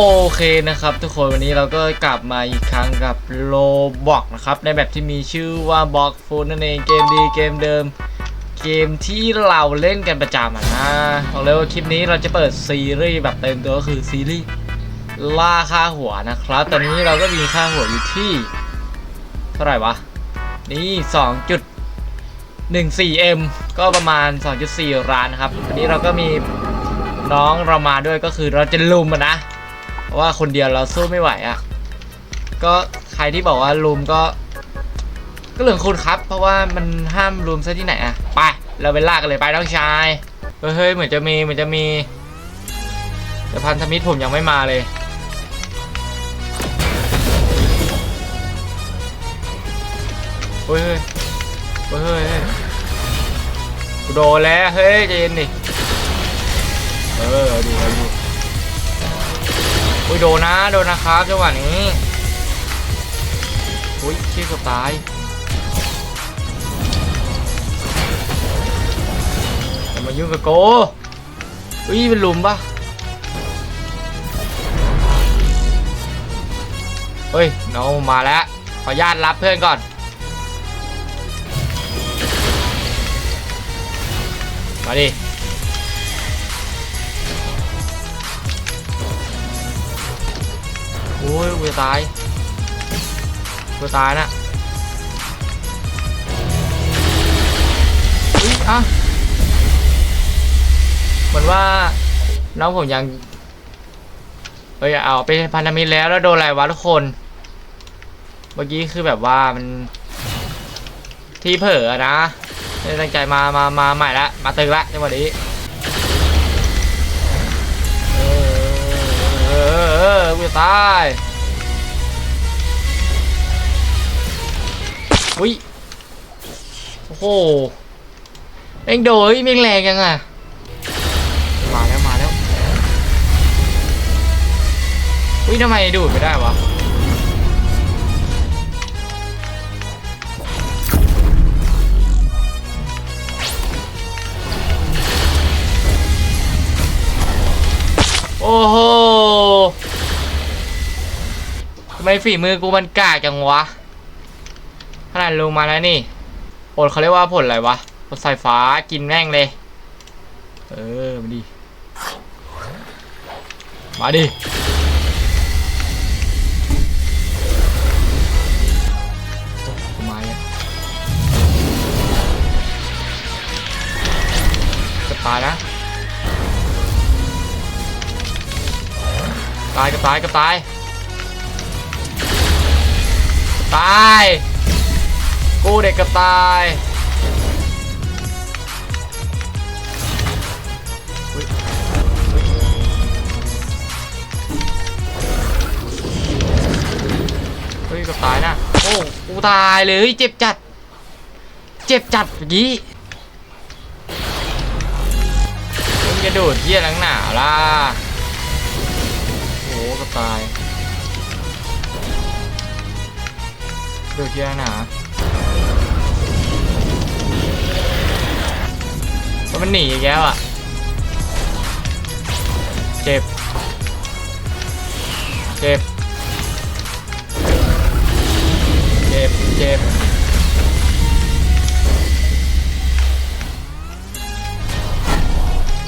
โอเคนะครับทุกคนวันนี้เราก็กลับมาอีกครั้งกับโลบอกนะครับ ในแบบที่มีชื่อว่าบอกฟูนั่นเองเกมดีเกมเดิม เกมที่เราเล่นกันประจำนะบอกเลยว่าคลิปนี้เราจะเปิดซีรีส์แบบเต็มตัวก็คือซีรีส์ล่าค่าหัวนะครับ ตอนนี้เราก็มีค่าหัวอยู่ที่ เท่าไหร่วะ นี่ 2.14m ก็ประมาณ 2.4ล้านครับวันนี้เราก็มีน้องเรามาด้วยก็คือเราจะลุมนะ เพราะว่าคนเดียวเราสู้ไม่ไหวอะ่ะ ก็ใครที่บอกว่าลุมก็ ก็เรื่องคุณครับ เพราะว่ามันห้ามลุมซะที่ไหนอะ่ะ ไป เราไปลากกันเลยไปน้องชาย เฮ้ยเหมือนจะมีเหมือนจะมีแต่พันธมิตรผมยังไม่มาเลยเฮ้ยเฮ้ยเฮ้ยกูโดนแล้ว เฮ้ยใจเย็นดิ เออดีเอาดี โดนนะโดนนะครับจังหวะนี้อุ้ยชี้เกับตายมายุ่งกับโกอุ้ยเป็นหลุมปะเฮ้ยน้องมาแล้วขอญาตรับเพื่อนก่อนมาดิ อ้ยกูจะตายกูจะตายนะอุ้ยอะเหมือนว่าน้องผมยังเฮ้ยเอาไปพันธมิตรแล้วแล้วโดนอะไรวะทุกคน เมื่อกี้คือแบบว่ามัน ที่เผลอนะตั้งใจมามามาใหม่ละมาตึกละจังหวะนี้ ตายอุ้ยโอ้โหเอ็งโดยมีแรงยังอะมาแล้วมาแล้วอุ้ยทำไมดูดไม่ได้วะ ไม่ฝีมือกูมันกล้าจังวะขนาดลงมาแล้วนี่ผลเขาเรียกว่าผลอะไรวะผลสายฟ้ากินแม่งเลย เออมาดิมาดิโอ้กูมาเนี่ยจะตายนะตายกับตายกับตาย ตาย กูเด็กกับตายเฮ้ยกับตายนะ โอ้กูตายเลย เจ็บจัด เจ็บจัดเมื่อกี้มึงจะโดดเยี่ยหลังหนาล่ะโอ้กับตาย ดูเชียหนาเพราะมันหนีอีกแล้วอะ เจ็บ เจ็บ เจ็บ เจ็บ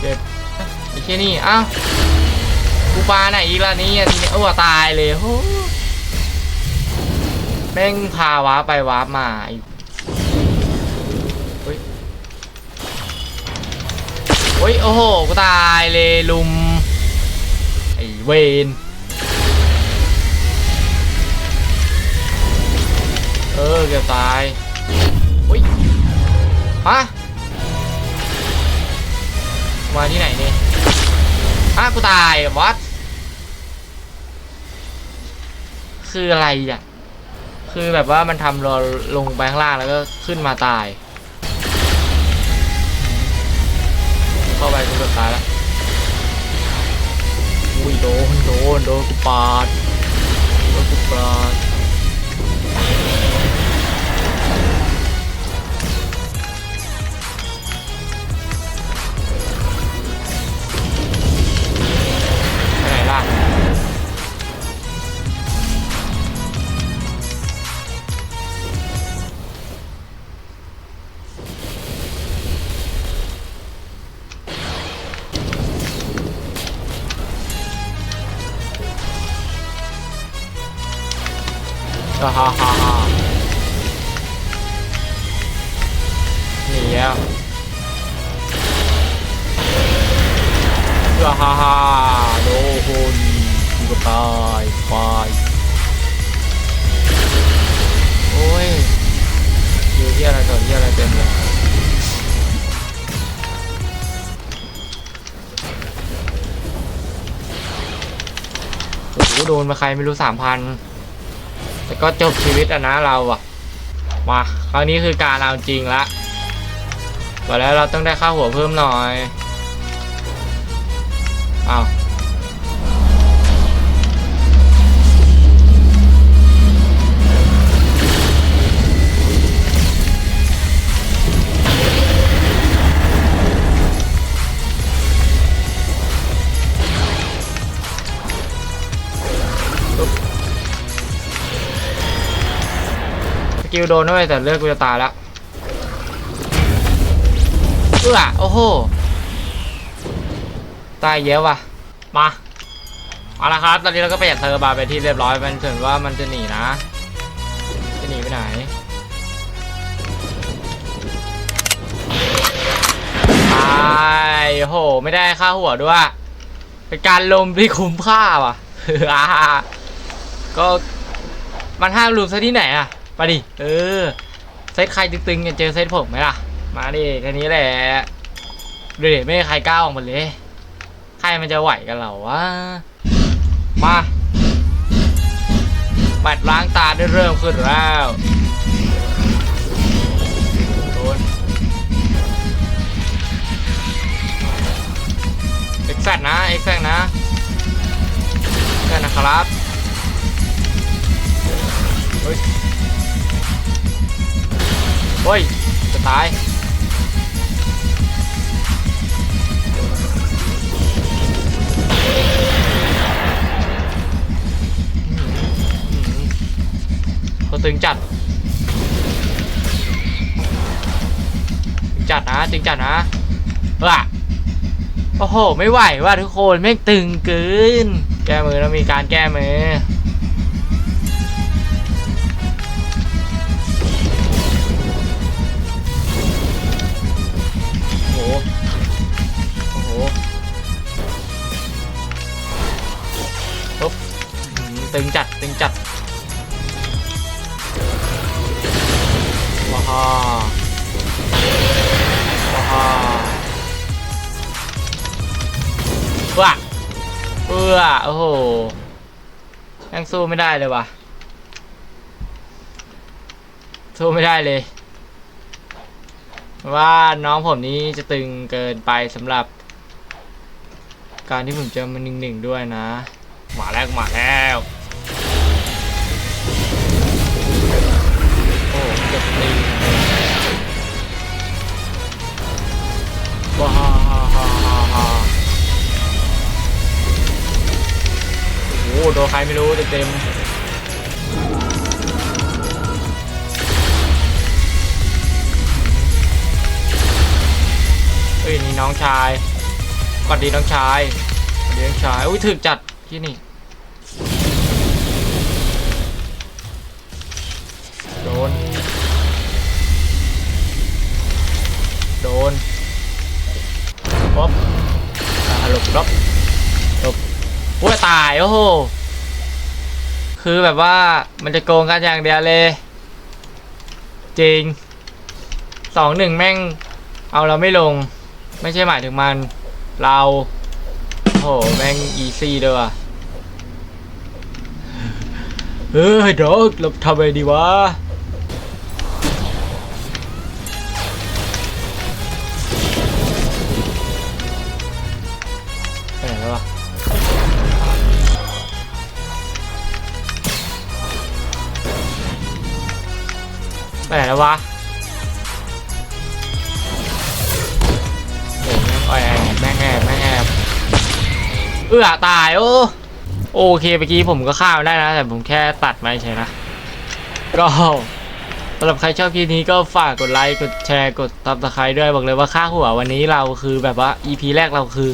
เจ็บไอ้แค่นี่อ้าวกูปลาไหนอีกล่ะนี่ยทีนี้เออตายเลยโหแม่งพาวาไปวามาอีกเฮ้ยเฮ้ย โอ้โห กูตายเลยลุม ไอ้เวนเออเกือบตายเฮ้ยฮะมาที่ไหนเนี่ยอ้ากูตายวัดคืออะไรอะ คือแบบว่ามันทำเราลงไปข้างล่างแล้วก็ขึ้นมาตาย เข้าไปกูเกือบตายแล้วอุ้ยโดนโดนโดนกูปาดโดนกูปาด ฮ่าฮ่าฮ่าฮ่าหนีแล้วฮ่าฮ่าฮ่าโดนกูก็ตายไปโอ้ยอยู่ที่อะไรต่อที่อะไรเต็มเลยโอ้โหโดนมาใครไม่รู้สามพัน แต่ก็จบชีวิตอะนะเราอะมาคราวนี้คือการเอาจริงละบอกแล้วเราต้องได้ค่าหัวเพิ่มหน่อย เอา กิลโดนด้วยแต่เลือดกูจะตายแล้วเอื้อโอ้โห ตายเยอะว่ะ มาเอาละครับ ตอนนี้เราก็เปลี่ยนเทอร์บาไปที่เรียบร้อย มันถึงว่ามันจะหนีนะ จะหนีไปไหน ตายโอ้โห ไม่ได้ค่าหัวด้วย เป็นการลมที่คุ้มค่าว่ะ ก็มันห้ามลุมซะที่ไหนอะ มาดิ เออ เซตใครตึงๆจะเจอเซตผมไหมล่ะ มาดิแค่นี้แหละดูดิไม่ใครกล้าออกมาเลย ใครมันจะไหวกันเหรอวะ มาบัดล้างตาได้เริ่มขึ้นแล้วโดนเอ็กแซนะ เอ็กแซนะแซนะครับเฮ้ย เฮ้ย จะตายเขาตึงจัดตึงจัดนะตึงจัดนะว่ะโอ้โห ไม่ไหวว่ะทุกคนแม่งตึงเกิน แก้มือแล้วมีการแก้มือ ตึงจัดตึงจัดว้าฮ่าว้าฮ่าว้าเอื้อโอ้โหยังสู้ไม่ได้เลยว่ะสู้ไม่ได้เลย ว่าน้องผมนี้จะตึงเกินไปสำหรับ การที่ผมเจอมันหนึ่งหนึ่งๆด้วยนะ มาแล้วมาแล้ว ใครไม่รู้เต็มเฮ้ยนี่น้องชายก่อนดีน้องชายก่อนดีน้องชาย อุ้ยถึกจัดที่นี่โดน โดนป๊อบหลบหลบหลบโอ้ยตาย โอ้โห คือแบบว่ามันจะโกงกันอย่างเดียวเลย จริงสองหนึ่งแม่ง เอาเราไม่ลง ไม่ใช่หมายถึงมัน เราโหแม่งอีซี่ด้วยว่ะเฮ้ยดอกเราทำไงดีวะ ไปไหนแล้ววะโอ้ยแม่งแอบแม่งแอบแม่งแอบเอื้อตายโอ้โอเคเมื่อกี้ผมก็ฆ่ามันได้นะ แต่ผมแค่ตัดไม่ใช่นะ ก็สำหรับใครชอบคลิปนี้ก็ฝากกดไลค์ กดแชร์ กดตับตะไคร้ด้วย บอกเลยว่าค่าหัววันนี้เราคือแบบว่า EP แรกเราคือ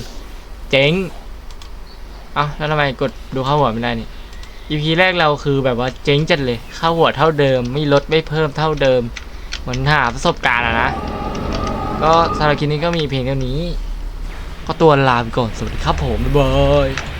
เจ๊งเอ้าแล้วทำไมกดดูค่าหัวไม่ได้นี่ อีพีแรกเราคือแบบว่าเจ๊งจัดเลยค่าหัวเท่าเดิม ไม่ลดไม่เพิ่มเท่าเดิม เหมือนหาประสบการณ์อะนะ ก็สำหรับคลิปนี้ก็มีเพียงเท่านี้ ก็ตัวลาไปก่อน สวัสดีครับผมบ๊ายบาย